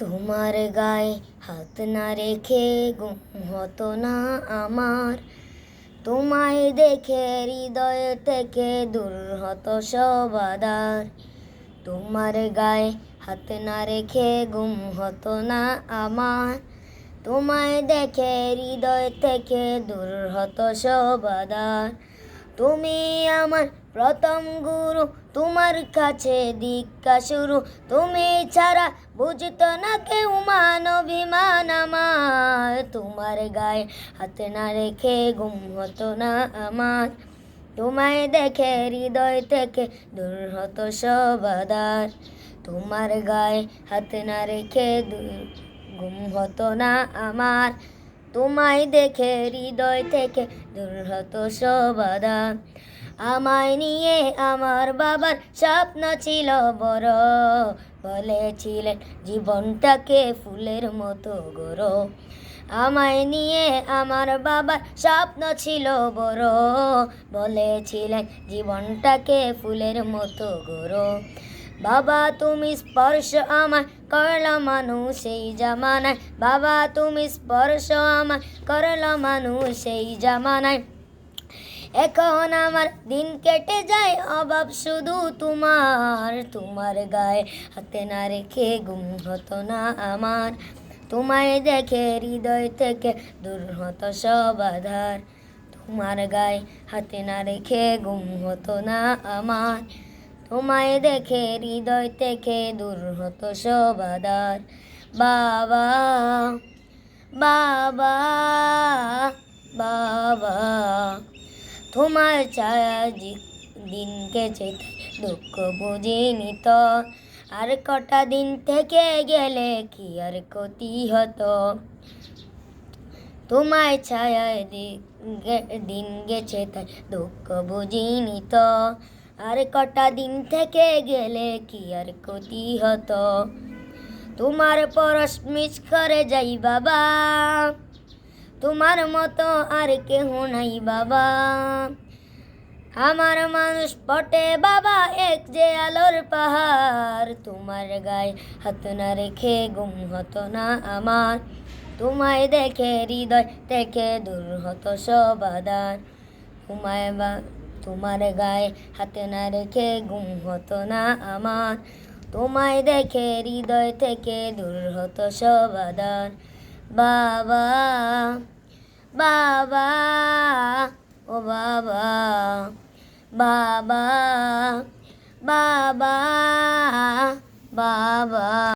তোমার গায়ে হাত না রেখে গুম হতো না আমার। তোমায় দেখে হৃদয় থেকে দূর হতো সব আদার তোমার গায়ে হাত না রেখে গুম হতো না আমার। তোমায় দেখে হৃদয় থেকে দূর হতো সব আদার তুমি আমার প্রথম গুরু, তোমার কাছে দীক্ষা শুরু। তুমি ছাড়া বুঝতো না কেউ মান অভিমান আমার। তোমার গায়ে হাতে না রেখে গুম হতো না আমার। তোমায় দেখে হৃদয় থেকে দূর হতো সব আদার তোমার গায়ে হাতে না রেখে দূর গুম হতো না আমার। তোমায় দেখে হৃদয় থেকে দূর হতো সব আদার আমায় নিয়ে আমার বাবার স্বপ্ন ছিল বড়। বলেছিলেন জীবনটাকে ফুলের মতো গড়ো। আমায় নিয়ে আমার বাবার স্বপ্ন ছিল বড়। বলেছিলেন জীবনটাকে ফুলের মতো গড়ো। বাবা, তুমি স্পর্শ আমার করল মানুষ সেই জামানায়। বাবা, তুমি স্পর্শ আমার করল মানুষ সেই জামানায়। এখন আমার দিন কেটে যায়, অভাব শুধু তোমার। তোমার গায়ে হাতে না রেখে গুম হতো না আমার। তোমায় দেখে হৃদয় থেকে দূর হতো সব আধার। তোমার গায়ে হাতে না রেখে গুম হতো না আমার। তোমায় দেখে হৃদয় থেকে দূর হতো সব আধার বাবা বাবা বাবা, তোমার ছায়া দিনকে চেতে দুঃখ বুঝিনি তো আর কটা দিন থেকে গেলে কি আর ক্ষতি হতো? তোমায় গে- দিন গেছে তাই দুঃখ বুঝিনি তো আর কটা দিন থেকে গেলে কি আর ক্ষতি হতো? তোমার পরশ মিস করে যাই বাবা। তোমার মতো আর কেহ নাই বাবা। আমার মানুষ পটে বাবা, এক যে আলোর পাহাড়। তোমার গায়ে হাত না রেখে গুম হতো না আমার। তোমায় দেখে হৃদয় থেকে দূর হতো সব আদার তোমায় বা তোমার গায়ে হাতে না রেখে গুম হতো না আমার। তোমায় দেখে হৃদয় থেকে দূর হতো সব আদার বাবা বাবা, ও বাবা বাবা বাবা বাবা।